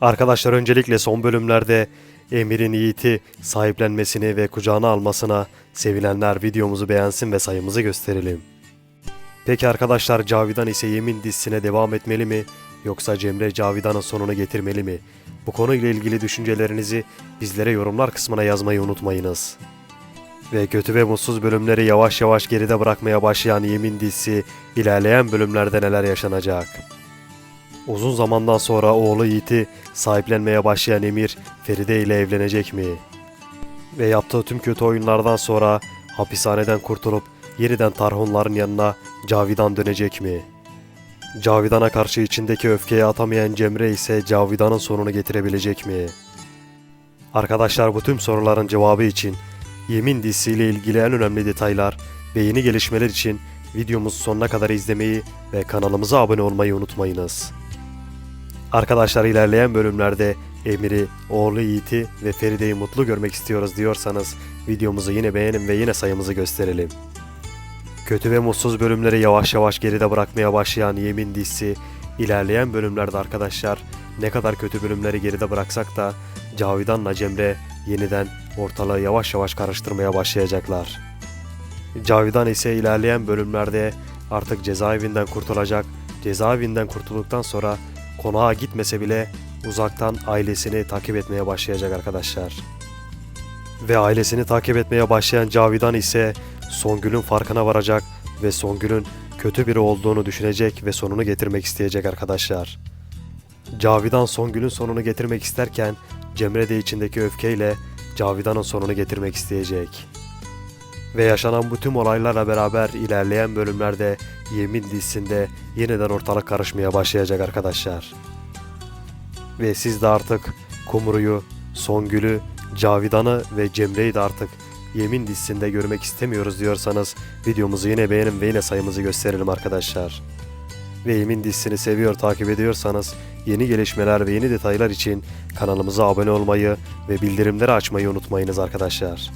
Arkadaşlar öncelikle son bölümlerde Emir'in Yiğit'i sahiplenmesini ve kucağına almasına sevinenler videomuzu beğensin ve sayımızı gösterelim. Peki arkadaşlar Cavidan ise Yemin dizisine devam etmeli mi yoksa Cemre Cavidan'ın sonunu getirmeli mi? Bu konuyla ilgili düşüncelerinizi bizlere yorumlar kısmına yazmayı unutmayınız. Ve kötü ve mutsuz bölümleri yavaş yavaş geride bırakmaya başlayan Yemin dizisi ilerleyen bölümlerde neler yaşanacak? Uzun zamandan sonra oğlu Yiğit'i sahiplenmeye başlayan Emir Feride ile evlenecek mi? Ve yaptığı tüm kötü oyunlardan sonra hapishaneden kurtulup yeniden Tarhunların yanına Cavidan dönecek mi? Cavidan'a karşı içindeki öfkeyi atamayan Cemre ise Cavidan'ın sonunu getirebilecek mi? Arkadaşlar bu tüm soruların cevabı için Yemin dizisiyle ilgili en önemli detaylar ve yeni gelişmeler için videomuzu sonuna kadar izlemeyi ve kanalımıza abone olmayı unutmayınız. Arkadaşlar ilerleyen bölümlerde Emir'i, oğlu Yiğit'i ve Feride'yi mutlu görmek istiyoruz diyorsanız videomuzu yine beğenin ve yine sayımızı gösterelim. Kötü ve mutsuz bölümleri yavaş yavaş geride bırakmaya başlayan Yemin dizisi ilerleyen bölümlerde arkadaşlar ne kadar kötü bölümleri geride bıraksak da Cavidan'la Cemre yeniden ortalığı yavaş yavaş karıştırmaya başlayacaklar. Cavidan ise ilerleyen bölümlerde artık cezaevinden kurtulacak. Cezaevinden kurtulduktan sonra konağa gitmese bile uzaktan ailesini takip etmeye başlayacak arkadaşlar. Ve ailesini takip etmeye başlayan Cavidan ise Songül'ün farkına varacak ve Songül'ün kötü biri olduğunu düşünecek ve sonunu getirmek isteyecek arkadaşlar. Cavidan Songül'ün sonunu getirmek isterken Cemre de içindeki öfkeyle Cavidan'ın sonunu getirmek isteyecek. Ve yaşanan bu tüm olaylarla beraber ilerleyen bölümlerde Yemin dizisinde yeniden ortalık karışmaya başlayacak arkadaşlar. Ve siz de artık Kumru'yu, Songül'ü, Cavidan'ı ve Cemre'yi de artık Yemin dizisinde görmek istemiyoruz diyorsanız videomuzu yine beğenin ve yine sayımızı gösterelim arkadaşlar. Ve Yemin dizisini seviyor takip ediyorsanız yeni gelişmeler ve yeni detaylar için kanalımıza abone olmayı ve bildirimleri açmayı unutmayınız arkadaşlar.